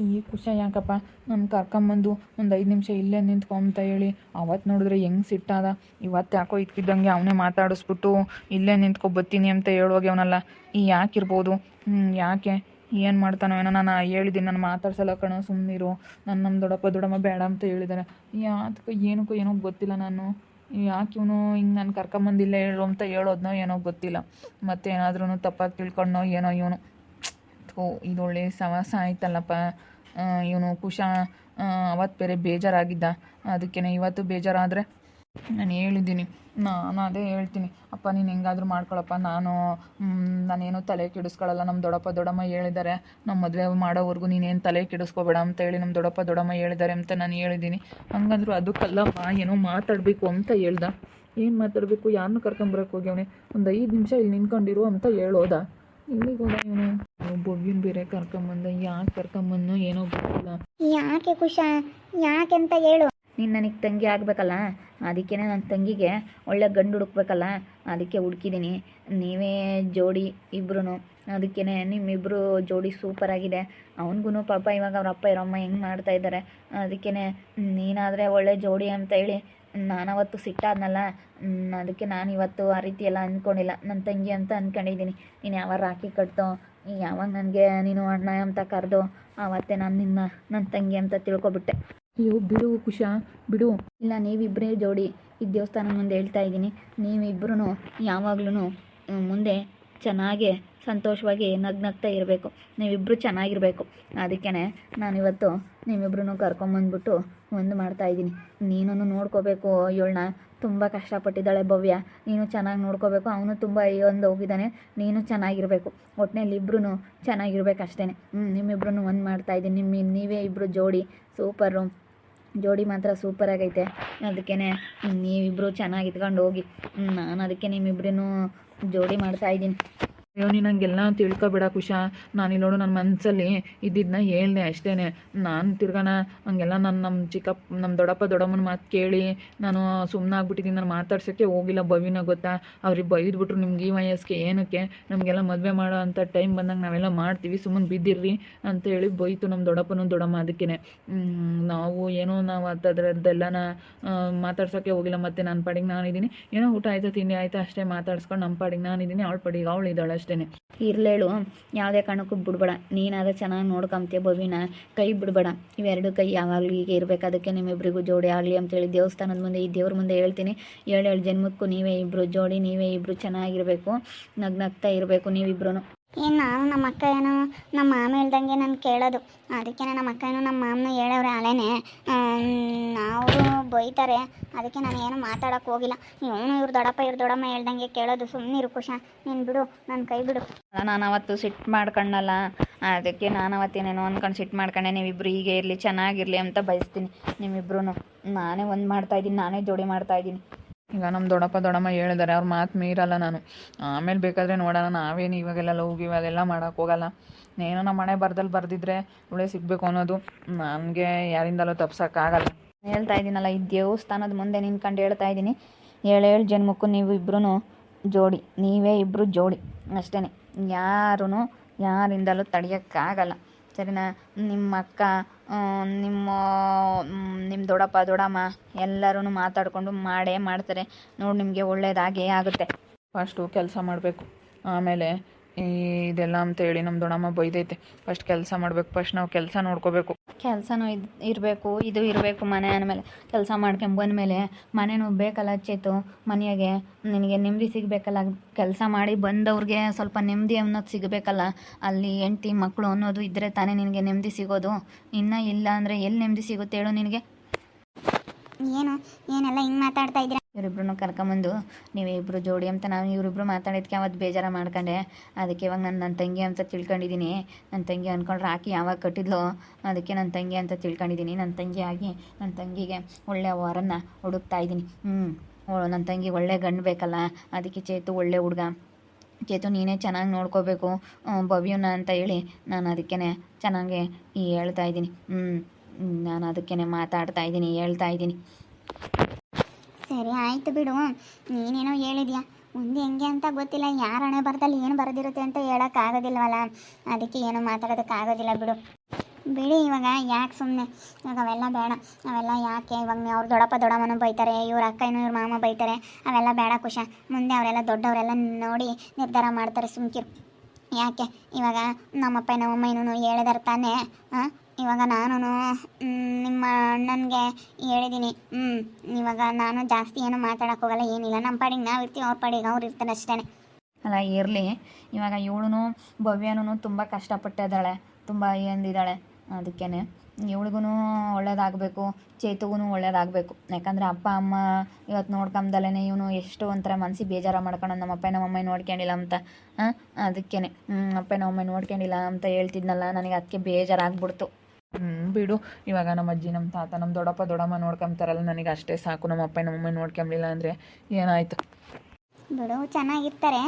ಈ ಖುಷಿ ಯಾಕಪ್ಪ? ನನ್ನ ಕರ್ಕೊಂಬಂದು ಒಂದು ಐದು ನಿಮಿಷ ಇಲ್ಲೇ ನಿಂತ್ಕೊಂತ ಹೇಳಿ. ಅವತ್ತು ನೋಡಿದ್ರೆ ಹೆಂಗೆ ಸಿಟ್ಟಾದ? ಇವತ್ತು ಯಾಕೋ ಇದ್ಕಿದ್ದಂಗೆ ಅವನೇ ಮಾತಾಡಿಸ್ಬಿಟ್ಟು ಇಲ್ಲೇ ನಿಂತ್ಕೊ ಬತ್ತೀನಿ ಅಂತ ಹೇಳೋಗ್ಯವನಲ್ಲ ಈ ಯಾಕಿರ್ಬೋದು? ಯಾಕೆ? ಏನು ಮಾಡ್ತಾನೋ ಏನೋ ನಾನು ಹೇಳಿದ್ದೀನಿ ನಾನು ಮಾತಾಡ್ಸಲ್ಲ ಕಣೋ ಸುಮ್ಮನಿರು ನಾನು ನಮ್ಮ ದೊಡ್ಡಪ್ಪ ದೊಡ್ಡಮ್ಮ ಬೇಡ ಅಂತ ಹೇಳಿದ್ದಾರೆ ಯಾತಕ್ಕೆ ಏನಕ್ಕೂ ಏನೋ ಗೊತ್ತಿಲ್ಲ ನಾನು. ಯಾಕೆ ಇವನು ಹಿಂಗೆ ನಾನು ಕರ್ಕೊಂಬಂದಿಲ್ಲ ಹೇಳು ಅಂತ ಹೇಳೋದ್ನೋ ಏನೋ ಗೊತ್ತಿಲ್ಲ. ಮತ್ತೆ ಏನಾದ್ರೂ ತಪ್ಪಾಗಿ ತಿಳ್ಕೊಂಡೋ ಏನೋ ಇವನು. ಇದು ಒಳ್ಳೆ ಸವಾಸ ಆಯ್ತಲ್ಲಪ್ಪ ಇವನು ಕುಶ ಅವತ್ತು ಬೇರೆ ಬೇಜಾರಾಗಿದ್ದ. ಅದಕ್ಕೇನೆ ಇವತ್ತು ಬೇಜಾರಾದರೆ ನಾನು ಹೇಳಿದ್ದೀನಿ. ನಾನು ಅದೇ ಹೇಳ್ತೀನಿ. ಅಪ್ಪ, ನೀನು ಹೆಂಗಾದ್ರೂ ಮಾಡ್ಕೊಳಪ್ಪ. ನಾನು ನಾನೇನು ತಲೆ ಕೆಡಿಸ್ಕೊಳ್ಳಲ್ಲ ನಮ್ಮ ದೊಡ್ಡಪ್ಪ ದೊಡ್ಡಮ್ಮ ಹೇಳಿದ್ದಾರೆ. ನಮ್ಮ ಮದುವೆ ಮಾಡೋವರೆಗೂ ನೀನೇನು ತಲೆ ಕೆಡಿಸ್ಕೋಬೇಡ ಅಂತ ಹೇಳಿ ನಮ್ಮ ದೊಡ್ಡಪ್ಪ ದೊಡ್ಡಮ್ಮ ಹೇಳಿದ್ದಾರೆ ಅಂತ ನಾನು ಹೇಳಿದ್ದೀನಿ. ಹಂಗಂದ್ರು ಅದಕ್ಕಲ್ಲಪ್ಪ, ಏನೋ ಮಾತಾಡಬೇಕು ಅಂತ ಹೇಳ್ದ. ಏನು ಮಾತಾಡಬೇಕು? ಯಾರನ್ನೂ ಕರ್ಕೊಂಬರಕ್ಕೆ ಹೋಗಿವಣೆ ಒಂದು ಐದು ನಿಮಿಷ ಇಲ್ಲಿ ನಿಂತ್ಕೊಂಡಿರು ಅಂತ ಹೇಳೋದ. ಇಲ್ಲಿಗೆ ಹೋದ ಇವನು ಬೇರೆ ಕರ್ಕೊಂಬಂದ ಯಾಕೆ ಕರ್ಕೊಂಬಂದು ಏನೋ ಗೊತ್ತಿಲ್ಲ. ಯಾಕೆ ಖುಷಿ ಯಾಕೆ ಅಂತ ಹೇಳು. ನೀನು ನನಗ್ ತಂಗಿ ಆಗಬೇಕಲ್ಲ? ಅದಕ್ಕೇ ನನ್ನ ತಂಗಿಗೆ ಒಳ್ಳೆ ಗಂಡು ಹುಡುಕ್ಬೇಕಲ್ಲ? ಅದಕ್ಕೆ ಹುಡುಕಿದ್ದೀನಿ ನೀವೇ ಜೋಡಿ ಇಬ್ರು ಅದಕ್ಕೇ ನಿಮ್ಮಿಬ್ಬರು ಜೋಡಿ ಸೂಪರ್ ಆಗಿದೆ. ಅವನಿಗೂ ಪಾಪ ಇವಾಗ ಅವ್ರ ಅಪ್ಪ ಇರಮ್ಮ ಹೆಂಗೆ ಮಾಡ್ತಾ ಇದ್ದಾರೆ ಅದಕ್ಕೇ ನೀನಾದರೆ ಒಳ್ಳೆ ಜೋಡಿ ಅಂತ ಹೇಳಿ ನಾನವತ್ತು ಸಿಟ್ಟಾದ್ನಲ್ಲ ಹ್ಮ್, ಅದಕ್ಕೆ ನಾನು ಇವತ್ತು ಆ ರೀತಿ ಎಲ್ಲ ಅಂದ್ಕೊಂಡಿಲ್ಲ. ನನ್ನ ತಂಗಿ ಅಂತ ಅಂದ್ಕೊಂಡಿದ್ದೀನಿ ನೀನು ಯಾವಾಗ ರಾಖಿ ಕಟ್ತೋ ಯಾವಾಗ ನನಗೆ ನೀನು ಅಣ್ಣ ಅಂತ ಕರೆದೋ ಆವತ್ತೇ ನಾನು ನಿನ್ನ ನನ್ನ ತಂಗಿ ಅಂತ ತಿಳ್ಕೊಬಿಟ್ಟೆ. ಅಯ್ಯೋ ಬಿಡು ಕುಶಾ ಬಿಡು. ಇಲ್ಲ ನೀವಿಬ್ಬರೇ ಜೋಡಿ ಈ ದೇವಸ್ಥಾನ ಮುಂದೆ ಹೇಳ್ತಾ ಇದ್ದೀನಿ. ನೀವಿಬ್ಬರೂ ಯಾವಾಗ್ಲೂ ಮುಂದೆ ಚೆನ್ನಾಗಿ ಸಂತೋಷವಾಗಿ ನಗ್ನಗ್ತಾ ಇರಬೇಕು. ನೀವಿಬ್ಬರು ಚೆನ್ನಾಗಿರಬೇಕು. ಅದಕ್ಕೇ ನಾನಿವತ್ತು ನಿಮ್ಮಿಬ್ರು ಕರ್ಕೊಂಬಂದ್ಬಿಟ್ಟು ಒಂದು ಮಾಡ್ತಾಯಿದ್ದೀನಿ ನೀನು ನೋಡ್ಕೋಬೇಕು. ಇವಳನ್ನ ತುಂಬ ಕಷ್ಟಪಟ್ಟಿದ್ದಾಳೆ ಭವ್ಯ. ನೀನು ಚೆನ್ನಾಗಿ ನೋಡ್ಕೋಬೇಕು. ಅವನು ತುಂಬ ಒಂದು ಹೋಗಿದ್ದಾನೆ. ನೀನು ಚೆನ್ನಾಗಿರಬೇಕು. ಒಟ್ಟಿನಲ್ಲಿ ಇಬ್ಬರೂ ಚೆನ್ನಾಗಿರ್ಬೇಕು ಅಷ್ಟೇ ಹ್ಞೂ ನಿಮ್ಮಿಬ್ರು ಒಂದು ಮಾಡ್ತಾಯಿದ್ದೀನಿ ನಿಮ್ಮ ನೀವೇ ಇಬ್ಬರು ಜೋಡಿ. ಸೂಪರು. ಜೋಡಿ ಮಾತ್ರ ಸೂಪರಾಗೈತೆ. ಅದಕ್ಕೇ ನೀವಿಬ್ಬರು ಚೆನ್ನಾಗಿ ಇದ್ಕೊಂಡು ಹೋಗಿ. ನಾನು ಅದಕ್ಕೆ ನಿಮ್ಮಿಬ್ರು ಜೋಡಿ ಮಾಡ್ತಾ ಇದ್ದೀನಿ. ಅಯ್ಯೋ ನೀನು ಹಂಗೆಲ್ಲ ತಿಳ್ಕೊಬೇಡ ಕುಶ. ನಾನು ನೋಡು ನನ್ನ ಮನಸ್ಸಲ್ಲಿ ಇದ್ದಿದ್ದನ್ನ ಹೇಳ್ದೆ ಅಷ್ಟೇ ನಾನು ತಿರ್ಗಾನ ಹಂಗೆಲ್ಲ ನಾನು ನಮ್ಮ ಚಿಕ್ಕಪ್ಪ ನಮ್ಮ ದೊಡ್ಡಪ್ಪ, ದೊಡ್ಡಮ್ಮನ ಮಾತು ಕೇಳಿ ನಾನು ಸುಮ್ಮನೆ ಆಗ್ಬಿಟ್ಟಿದ್ದೀನಿ ನಾನು ಮಾತಾಡ್ಸೋಕ್ಕೆ ಹೋಗಿಲ್ಲ ಭವಿನ ಗೊತ್ತಾ. ಅವ್ರಿಗೆ ಬೈದ್ಬಿಟ್ರು ನಿಮ್ಗೆ ಈ ವಯಸ್ಸಿಗೆ ಏನಕ್ಕೆ? ನಮಗೆಲ್ಲ ಮದುವೆ ಮಾಡೋ ಅಂಥ ಟೈಮ್ ಬಂದಾಗ ನಾವೆಲ್ಲ ಮಾಡ್ತೀವಿ. ಸುಮ್ಮನೆ ಬಿದ್ದಿರ್ರಿ ಅಂತ ಹೇಳಿ ಬೈತು ನಮ್ಮ ದೊಡ್ಡಪ್ಪನ ದೊಡ್ಡಮ್ಮ ಅದಕ್ಕೇ ನಾವು ಏನೋ ನಾವು ಅದರದ್ದೆಲ್ಲನ ಮಾತಾಡ್ಸೋಕ್ಕೆ ಹೋಗಿಲ್ಲ. ಮತ್ತು ನನ್ನ ಪಾಡಿಗೆ ನಾನಿದ್ದೀನಿ. ಏನೋ ಊಟ ಆಯ್ತಾ, ತಿಂಡಿ ಆಯ್ತಾ? ಅಷ್ಟೇ ಮಾತಾಡ್ಸ್ಕೊಂಡು ನಮ್ಮ ಪಾಡಿಗೆ ನಾನಿದ್ದೀನಿ. ಅವಳ ಪಾಡಿಗೆ ಅವಳು ಇದ್ದಾಳೆ ಅಷ್ಟೇ ಇರ್ಲೇಳು ಯಾವುದೇ ಕಾರಣಕ್ಕೂ ಬಿಡ್ಬೇಡ. ನೀನಾದ್ರೆ ಚೆನ್ನಾಗಿ ನೋಡ್ಕೊಂತೀಯ ಭವಿನ ಕೈ ಬಿಡಬೇಡ. ಇವೆರಡು ಕೈ ಯಾವಾಗಲೂ ಹೀಗೆ ಇರಬೇಕು. ಅದಕ್ಕೆ ನಿಮ್ಮಿಬ್ಬರಿಗೂ ಜೋಡಿ ಆಗಲಿ ಅಂತೇಳಿ ದೇವಸ್ಥಾನದ ಮುಂದೆ, ಈ ದೇವ್ರ ಮುಂದೆ ಹೇಳ್ತೀನಿ. ಏಳೇಳು ಜನ್ಮಕ್ಕೂ ನೀವೇ ಇಬ್ಬರು ಜೋಡಿ ನೀವೇ ಇಬ್ಬರು ಚೆನ್ನಾಗಿರಬೇಕು. ನಗ್ನಗ್ತಾ ಇರಬೇಕು ನೀವಿಬ್ರು ಏನು ನಾನು ನಮ್ಮ ಅಕ್ಕ ಏನೋ ನಮ್ಮ ಮಾಮ ಹೇಳ್ದಂಗೆ ನಾನು ಕೇಳೋದು. ಅದಕ್ಕೆ ನಮ್ಮ ಅಕ್ಕ ಏನೋ ನಮ್ಮ ಮಾಮನ ಹೇಳವ್ರೆ ಅಲೇನೆ. ಅವರು ಬೈತಾರೆ. ಅದಕ್ಕೆ ನಾನು ಏನು ಮಾತಾಡೋಕೆ ಹೋಗಿಲ್ಲ. ಇವನು ಇವ್ರು ದೊಡ್ಡಪ್ಪ, ಇವ್ರು ದೊಡ್ಡಮ್ಮ ಹೇಳ್ದಂಗೆ ಕೇಳೋದು. ಸುಮ್ಮನಿರು ಖುಷ ನೀನು ಬಿಡು ನನ್ನ ಕೈ ಬಿಡು. ನಾನು ಅವತ್ತು ಸಿಟ್ಟು ಮಾಡ್ಕೊಂಡಲ್ಲ. ಅದಕ್ಕೆ ನಾನು ಅವತ್ತೇನೇನೋ ಅಂದ್ಕೊಂಡು ಸಿಟ್ಟು ಮಾಡ್ಕೊಂಡೆ. ನೀವಿಬ್ರು ಹೀಗೆ ಇರಲಿ, ಚೆನ್ನಾಗಿರಲಿ ಅಂತ ಬಯಸ್ತೀನಿ. ನಿಮ್ಮಿಬ್ರು ನಾನೇ ಒಂದು ಮಾಡ್ತಾ ಇದ್ದೀನಿ, ನಾನೇ ಜೋಡಿ ಮಾಡ್ತಾ ಇದ್ದೀನಿ. ಈಗ ನಮ್ಮ ದೊಡ್ಡಪ್ಪ ದೊಡ್ಡಮ್ಮ ಹೇಳಿದ್ದಾರೆ ಅವ್ರ ಮಾತು ಮೀರಲ್ಲ ನಾನು. ಆಮೇಲೆ ಬೇಕಾದರೆ ನೋಡೋಣ, ನಾವೇನು ಇವಾಗೆಲ್ಲ ಲವ್ ಇವಾಗೆಲ್ಲ ಅದೆಲ್ಲ ಮಾಡೋಕೆ ಹೋಗಲ್ಲ. ಏನೋ ನಮ್ಮ ಮನೆ ಬರ್ದಲ್ಲಿ ಬರೆದಿದ್ರೆ ಒಳ್ಳೆ ಸಿಗಬೇಕು ಅನ್ನೋದು ನನಗೆ ಯಾರಿಂದಲೂ ತಪ್ಸೋಕ್ಕಾಗಲ್ಲ ಹೇಳ್ತಾ ಇದ್ದೀನಲ್ಲ, ಈ ದೇವಸ್ಥಾನದ ಮುಂದೆ ನಿಂತ್ಕೊಂಡು ಹೇಳ್ತಾ ಇದ್ದೀನಿ. ಏಳೇಳು ಜನ್ಮಕ್ಕೂ ನೀವು ಇಬ್ಬರೂ ಜೋಡಿ, ನೀವೇ ಇಬ್ಬರು ಜೋಡಿ ಅಷ್ಟೇ ಯಾರೂ ಯಾರಿಂದಲೂ ತಡೆಯೋಕ್ಕಾಗಲ್ಲ ಸರಿನಾ? ನಿಮ್ಮ ಅಕ್ಕ ನಿಮ್ಮ ನಿಮ್ಮ ದೊಡ್ಡಪ್ಪ ದೊಡ್ಡಮ್ಮ ಎಲ್ಲರೂ ಮಾತಾಡಿಕೊಂಡು ಮಾಡೇ ಮಾಡ್ತಾರೆ. ನೋಡಿ ನಿಮಗೆ ಒಳ್ಳೆಯದಾಗೇ ಆಗುತ್ತೆ. ಫಸ್ಟು ಕೆಲಸ ಮಾಡಬೇಕು. ಆಮೇಲೆ ಇದೆಲ್ಲ ಅಂತೇಳಿ ನಮ್ಮ ದೊಡ್ಡಮ್ಮ ಬೈದೈತೆ. ಫಸ್ಟ್ ಕೆಲಸ ಮಾಡಬೇಕು. ಫಸ್ಟ್ ನಾವು ಕೆಲಸ ನೋಡ್ಕೋಬೇಕು. ಕೆಲಸನೂ ಇದು ಇರಬೇಕು ಇದು ಇರಬೇಕು ಮನೆ ಅಂದಮೇಲೆ. ಕೆಲಸ ಮಾಡ್ಕೊಂಬಂದ್ಮೇಲೆ ಮನೆನೂ ಬೇಕಲ್ಲ ಚೇತು ಮನೆಯಾಗೆ ನಿನಗೆ ನೆಮ್ಮದಿ ಸಿಗಬೇಕಲ್ಲ. ಕೆಲಸ ಮಾಡಿ ಬಂದವ್ರಿಗೆ ಸ್ವಲ್ಪ ನೆಮ್ಮದಿ ಅನ್ನೋದು ಸಿಗಬೇಕಲ್ಲ. ಅಲ್ಲಿ ಹೆಂಡ್ತಿ ಮಕ್ಕಳು ಅನ್ನೋದು ಇದ್ದರೆ ತಾನೇ ನಿನಗೆ ನೆಮ್ಮದಿ ಸಿಗೋದು. ಇನ್ನೂ ಇಲ್ಲ ಅಂದರೆ ಎಲ್ಲಿ ನೆಮ್ಮದಿ ಸಿಗುತ್ತೆ ಹೇಳು ನಿನಗೆ? ಏನು? ಏನೆಲ್ಲ ಹಿಂಗೆ ಮಾತಾಡ್ತಾ ಇದ್ದೀರಾ? ಇವರಿಬ್ರು ಕರ್ಕೊಂಬಂದು ನೀವಿಬ್ರು ಜೋಡಿ ಅಂತ ನಾನು ಇವರಿಬ್ರು ಮಾತಾಡಿದ್ಕೆ ಅವತ್ತು ಬೇಜಾರ ಮಾಡ್ಕೊಂಡೆ. ಅದಕ್ಕೆ ಇವಾಗ ನಾನು ನನ್ನ ತಂಗಿ ಅಂತ ತಿಳ್ಕೊಂಡಿದ್ದೀನಿ ನನ್ನ ತಂಗಿ ಅಂದ್ಕೊಂಡ್ರೆ ಆಕಿ ಯಾವಾಗ ಕಟ್ಟಿದ್ಲೋ, ಅದಕ್ಕೆ ನನ್ನ ತಂಗಿ ಅಂತ ತಿಳ್ಕೊಂಡಿದ್ದೀನಿ ನನ್ನ ತಂಗಿ ಆಗಿ ನನ್ನ ತಂಗಿಗೆ ಒಳ್ಳೆಯ ವರನ್ನ ಹುಡುಕ್ತಾ ಇದ್ದೀನಿ. ಹ್ಞೂ ನನ್ನ ತಂಗಿ ಒಳ್ಳೆ ಗಂಡು ಬೇಕಲ್ಲ, ಅದಕ್ಕೆ ಚೇತು ಒಳ್ಳೆ ಹುಡುಗ. ಚೇತು ನೀನೇ ಚೆನ್ನಾಗಿ ನೋಡ್ಕೋಬೇಕು ಭವ್ಯನ ಅಂತ ಹೇಳಿ ನಾನು ಅದಕ್ಕೇ ಚೆನ್ನಾಗೆ ಹೇಳ್ತಾ ಇದ್ದೀನಿ. ಹ್ಞೂ ನಾನು ಅದಕ್ಕೇ ಮಾತಾಡ್ತಾ ಇದ್ದೀನಿ, ಹೇಳ್ತಾ ಇದ್ದೀನಿ. ಸರಿ ಆಯಿತು ಬಿಡು. ನೀನೇನೋ ಹೇಳಿದ್ಯಾ? ಮುಂದೆ ಹೆಂಗೆ ಅಂತ ಗೊತ್ತಿಲ್ಲ. ಯಾರ ಹಣೆ ಬರದಲ್ಲಿ ಏನು ಬರೆದಿರುತ್ತೆ ಅಂತ ಹೇಳೋಕ್ಕಾಗೋದಿಲ್ವಲ್ಲ ಅದಕ್ಕೆ ಏನು ಮಾತಾಡೋದಕ್ಕಾಗೋದಿಲ್ಲ ಬಿಡು. ಬಿಡಿ ಇವಾಗ, ಯಾಕೆ ಸುಮ್ಮನೆ ಇವಾಗ ಅವೆಲ್ಲ ಬೇಡ. ಅವೆಲ್ಲ ಯಾಕೆ? ಇವಾಗ ಅವ್ರ ದೊಡ್ಡಪ್ಪ ದೊಡ್ಡಮ್ಮನೂ ಬೈತಾರೆ, ಇವ್ರ ಅಕ್ಕನೂ ಇವ್ರ ಮಾಮ ಬೈತಾರೆ. ಅವೆಲ್ಲ ಬೇಡ ಖುಷ ಮುಂದೆ ಅವರೆಲ್ಲ ದೊಡ್ಡವರೆಲ್ಲ ನೋಡಿ ನಿರ್ಧಾರ ಮಾಡ್ತಾರೆ ಸುಮ್ಕಿರು. ಯಾಕೆ? ಇವಾಗ ನಮ್ಮಪ್ಪ ನಮ್ಮಮ್ಮ ಇನ್ನೂ ಹೇಳಿದಾರೆ ತಾನೇ ಹಾಂ ಇವಾಗ ನಾನು ನಿಮ್ಮ ಅಣ್ಣನಿಗೆ ಹೇಳಿದ್ದೀನಿ ಹ್ಞೂ ಇವಾಗ ನಾನು ಜಾಸ್ತಿ ಏನು ಮಾತಾಡೋಕ್ಕೋಗಲ್ಲ ಏನಿಲ್ಲ. ನಮ್ಮ ಪಾಡಿಗೆ ನಾವು ಇರ್ತೀವಿ, ಅವ್ರ ಪಾಡಿಗೆ ಅವ್ರು ಇರ್ತಾರೆ ಅಷ್ಟೇ ಅಲ್ಲ, ಇರಲಿ. ಇವಾಗ ಇವಳು ಭವ್ಯನೂ ತುಂಬ ಕಷ್ಟಪಟ್ಟಿದ್ದಾಳೆ ತುಂಬ ಎಂದಿದ್ದಾಳೆ ಅದಕ್ಕೇ ಇವಳಿಗೂ ಒಳ್ಳೇದಾಗಬೇಕು ಚೇತುಗೂ ಒಳ್ಳೇದಾಗಬೇಕು. ಯಾಕಂದರೆ ಅಪ್ಪ, ಅಮ್ಮ ಇವತ್ತು ನೋಡ್ಕೊಂಬದಲ್ಲೇ ಇವನು ಎಷ್ಟು ಒಂಥರ ಮನ್ಸಿಗೆ ಬೇಜಾರು ಮಾಡ್ಕೊಂಡು ನಮ್ಮ ಅಪ್ಪ ನಮ್ಮಮ್ಮ ನೋಡ್ಕೊಂಡಿಲ್ಲ ಅಂತ. ಹಾಂ? ಅದಕ್ಕೇ ಅಪ್ಪ ನಮ್ಮಮ್ಮ ನೋಡ್ಕೊಂಡಿಲ್ಲ ಅಂತ ಹೇಳ್ತಿದ್ನಲ್ಲ, ನನಗೆ ಅದಕ್ಕೆ ಬೇಜಾರಾಗ್ಬಿಡ್ತು. ಹ್ಞೂ ಬಿಡು. ಇವಾಗ ನಮ್ಮ ಅಜ್ಜಿ ನಮ್ಮ ತಾತ ನಮ್ಮ ದೊಡ್ಡಪ್ಪ ದೊಡ್ಡಮ್ಮ ನೋಡ್ಕೊಂತಾರಲ್ಲ ನನಗೆ ಅಷ್ಟೇ ಸಾಕು. ನಮ್ಮ ಅಪ್ಪ ನಮ್ಮ ಅಮ್ಮ ನೋಡ್ಕೊಂಬಿಲ್ಲ ಅಂದರೆ ಏನಾಯ್ತು? ಬಿಡು ಚೆನ್ನಾಗಿರ್ತಾರೆ.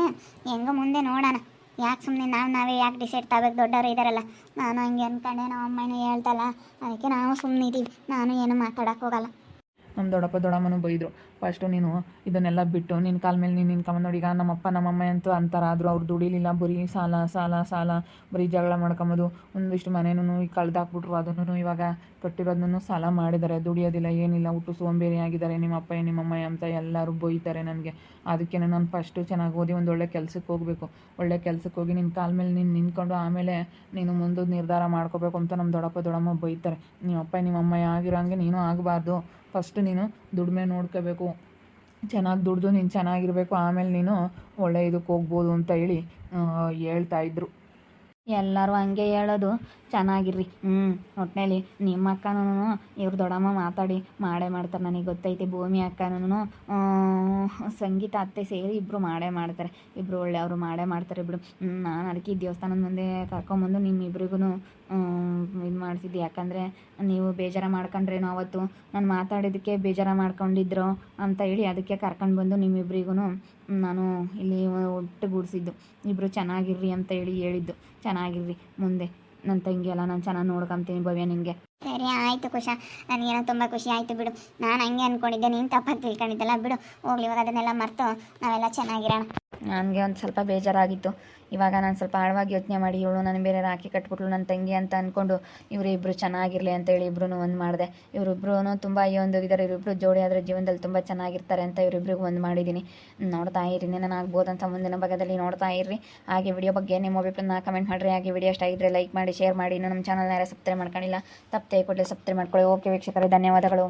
ಹೆಂಗ ಮುಂದೆ ನೋಡೋಣ. ಯಾಕೆ ಸುಮ್ಮನೆ ನಾವು ನಾವೇ ಯಾಕೆ ಡಿಸೈಡ್ ತಗೋಬೇಕು? ದೊಡ್ಡವರು ಇದ್ದಾರಲ್ಲ ನಾನು ಹಂಗೆ ಅಂದ್ಕೊಂಡೆ ನಮ್ಮ ಅಮ್ಮನೇ ಹೇಳ್ತಲ್ಲ. ಅದಕ್ಕೆ ನಾವು ಸುಮ್ಮನೆ ಇದ್ದೀವಿ ನಾನು ಏನು ಮಾತಾಡೋಕೆ ಹೋಗಲ್ಲ. ನಮ್ಮ ದೊಡ್ಡಪ್ಪ ದೊಡ್ಡಮ್ಮನೂ ಬೈದರು. ಫಸ್ಟು ನೀನು ಇದನ್ನೆಲ್ಲ ಬಿಟ್ಟು ನಿನ್ನ ಕಾಲ ಮೇಲೆ ನೀನು ನಿನ್ಕೊಂಬ ನೋಡಿ ಈಗ ನಮ್ಮಪ್ಪ, ನಮ್ಮಮ್ಮ ಅಂತೂ ಅಂತಾರೆ ಆದರೂ ಅವ್ರು ದುಡಿಲಿಲ್ಲ, ಬರೀ ಸಾಲ ಸಾಲ ಸಾಲ, ಬರೀ ಜಗಳ ಮಾಡ್ಕೊಂಬೋದು, ಒಂದಿಷ್ಟು ಮನೇನೂ ಈಗ ಕಳ್ದಾಕ್ಬಿಟ್ರು, ಅದನ್ನು ಇವಾಗ ಕಟ್ಟಿರೋದನ್ನು ಸಾಲ ಮಾಡಿದ್ದಾರೆ, ದುಡಿಯೋದಿಲ್ಲ, ಏನಿಲ್ಲ ಹುಟ್ಟು ಸೋಂಬೇರಿ ಆಗಿದ್ದಾರೆ ನಿಮ್ಮ ಅಪ್ಪ ನಿಮ್ಮಮ್ಮ ಅಂತ ಎಲ್ಲರೂ ಬೈತಾರೆ ನನಗೆ. ಅದಕ್ಕೆ ನಾನು ಫಸ್ಟು ಚೆನ್ನಾಗಿ ಓದಿ ಒಂದು ಒಳ್ಳೆ ಕೆಲಸಕ್ಕೆ ಹೋಗಬೇಕು. ಒಳ್ಳೆ ಕೆಲಸಕ್ಕೆ ಹೋಗಿ ನಿನ್ನ ಕಾಲ ಮೇಲೆ ನೀನು ನಿಂತ್ಕೊಂಡು ಆಮೇಲೆ ನೀನು ಮುಂದೆ ನಿರ್ಧಾರ ಮಾಡ್ಕೋಬೇಕು ಅಂತ ನಮ್ಮ ದೊಡ್ಡಪ್ಪ, ದೊಡ್ಡಮ್ಮ ಬೈತಾರೆ. ನಿಮ್ಮಪ್ಪ, ನಿಮ್ಮಮ್ಮ ಆಗಿರೋಂಗೆ ನೀನು ಆಗಬಾರ್ದು. ಫಸ್ಟ್ ನೀನು ದುಡಿಮೆ ನೋಡ್ಕೋಬೇಕು. ಚೆನ್ನಾಗಿ ದುಡ್ದು ನೀನು ಚೆನ್ನಾಗಿರಬೇಕು, ಆಮೇಲೆ ನೀನು ಒಳ್ಳೆ ಇದಕ್ಕೆ ಹೋಗ್ಬೋದು ಅಂತ ಹೇಳಿ ಹೇಳ್ತಾ ಇದ್ರು. ಎಲ್ಲರೂ ಹಂಗೆ ಹೇಳೋದು, ಚೆನ್ನಾಗಿರ್ರಿ ಹ್ಞೂ ಒಟ್ಟಿನಲ್ಲಿ ನಿಮ್ಮ ಅಕ್ಕನೂ ಇವ್ರ ದೊಡ್ಡಮ್ಮ ಮಾತಾಡಿ, ಮಾಡೇ ಮಾಡ್ತಾರೆ, ನನಗೆ ಗೊತ್ತೈತೆ ಭೂಮಿ ಅಕ್ಕನೂ ಸಂಗೀತ ಅತ್ತೆ ಸೇರಿ ಇಬ್ಬರು ಮಾಡೇ ಮಾಡ್ತಾರೆ. ಇಬ್ಬರು ಒಳ್ಳೆಯವರು ಮಾಡೇ ಮಾಡ್ತಾರೆ ಬಿಡು. ನಾನು ಅದಕ್ಕೆ ಈ ದೇವಸ್ಥಾನದ ಮುಂದೆ ಕರ್ಕೊಂಬಂದು ನಿಮ್ಮಿಬ್ರಿಗೂ ಇದು ಮಾಡಿಸಿದ್ದೆ. ಯಾಕಂದರೆ ನೀವು ಬೇಜಾರು ಮಾಡ್ಕೊಂಡ್ರೇನೋ ಅವತ್ತು. ನಾನು ಮಾತಾಡಿದ್ದಕ್ಕೆ ಬೇಜಾರು ಮಾಡ್ಕೊಂಡಿದ್ರು ಅಂತ ಹೇಳಿ ಅದಕ್ಕೆ ಕರ್ಕೊಂಡು ಬಂದು ನಿಮ್ಮಿಬ್ರಿಗೂ ನಾನು ಇಲ್ಲಿ ಒಟ್ಟುಗೂಡಿಸಿದ್ದು. ಇಬ್ಬರು ಚೆನ್ನಾಗಿರ್ರಿ ಅಂತ ಹೇಳಿ ಹೇಳಿದ್ದು. ಚೆನ್ನಾಗಿರ್ರಿ. ಮುಂದೆ ನನ್ನ ತಂಗಿ ಎಲ್ಲ ನಾನು ಚೆನ್ನಾಗಿ ನೋಡ್ಕೊಂತೀನಿ ಭವ್ಯ ನಿಂಗೆ. ಸರಿ, ಆಯಿತು ಕುಶ. ನನಗೇನೋ ತುಂಬ ಖುಷಿ ಆಯಿತು ಬಿಡು. ನಾನು ಹಂಗೆ ಅಂದ್ಕೊಂಡಿದ್ದೆ ನೀನು ತಪ್ಪಾಗಿ ತಿಳ್ಕೊಂಡಿದ್ದಲ್ಲ, ಬಿಡು. ಹೋಗ್ಲಿ, ಇವಾಗ ಅದನ್ನೆಲ್ಲ ಮರೆತು ನಾವೆಲ್ಲ ಚೆನ್ನಾಗಿರೋಣ. ನನಗೆ ಒಂದು ಸ್ವಲ್ಪ ಬೇಜಾರಾಗಿತ್ತು. ಇವಾಗ ನಾನು ಸ್ವಲ್ಪ ಆಳವಾಗಿ ಯೋಚನೆ ಮಾಡಿ, ಇವಳು ನನ್ನ ಬೇರೆ ರಾಖಿ ಕಟ್ಬಿಟ್ಲು ನನ್ನ ತಂಗಿ ಅಂತ ಅಂದ್ಕೊಂಡು ಇವರಿಬ್ಬರು ಚೆನ್ನಾಗಿರಲಿ ಅಂತೇಳಿ ಇಬ್ಬರೂ ಒಂದು ಮಾಡಿದೆ. ಇವರಿಬ್ರು ತುಂಬ ಈ ಒಂದು ಇದಾರೆ ಇವರಿಬ್ಬರು ಜೋಡಿ ಆದರೆ ಜೀವನದಲ್ಲಿ ತುಂಬ ಚೆನ್ನಾಗಿರ್ತಾರೆ ಅಂತ ಇವರಿಬ್ರಿಗೂ ಒಂದು ಮಾಡಿದ್ದೀನಿ ನೋಡ್ತಾ ಇರಿ ನಾನು ಆಗ್ಬೋದು ಅಂತ ಮುಂದಿನ ಭಾಗದಲ್ಲಿ ನೋಡ್ತಾ ಇರ್ರಿ. ಹಾಗೆ ವಿಡಿಯೋ ಬಗ್ಗೆ ನಿಮ್ಮ ಅಭಿಪ್ರಾಯನ ಕಮೆಂಟ್ ಮಾಡಿರಿ. ಹಾಗೆ ವಿಡಿಯೋ ಇಷ್ಟ ಆಗಿದ್ರೆ ಲೈಕ್ ಮಾಡಿ ಶೇರ್ ಮಾಡಿ. ನಮ್ಮ ಚಾನಲ್ನ ಯಾರು ಸಬ್ಸ್ಕ್ರೈಬ್ ಮಾಡ್ಕೊಂಡಿಲ್ಲ, ತಪ್ಪದೆ ಕೂಡಲೇ ಸಬ್ಸ್ಕ್ರೈಬ್ ಮಾಡ್ಕೊಳ್ಳಿ. ಓಕೆ ವೀಕ್ಷಕರೇ, ಧನ್ಯವಾದಗಳು.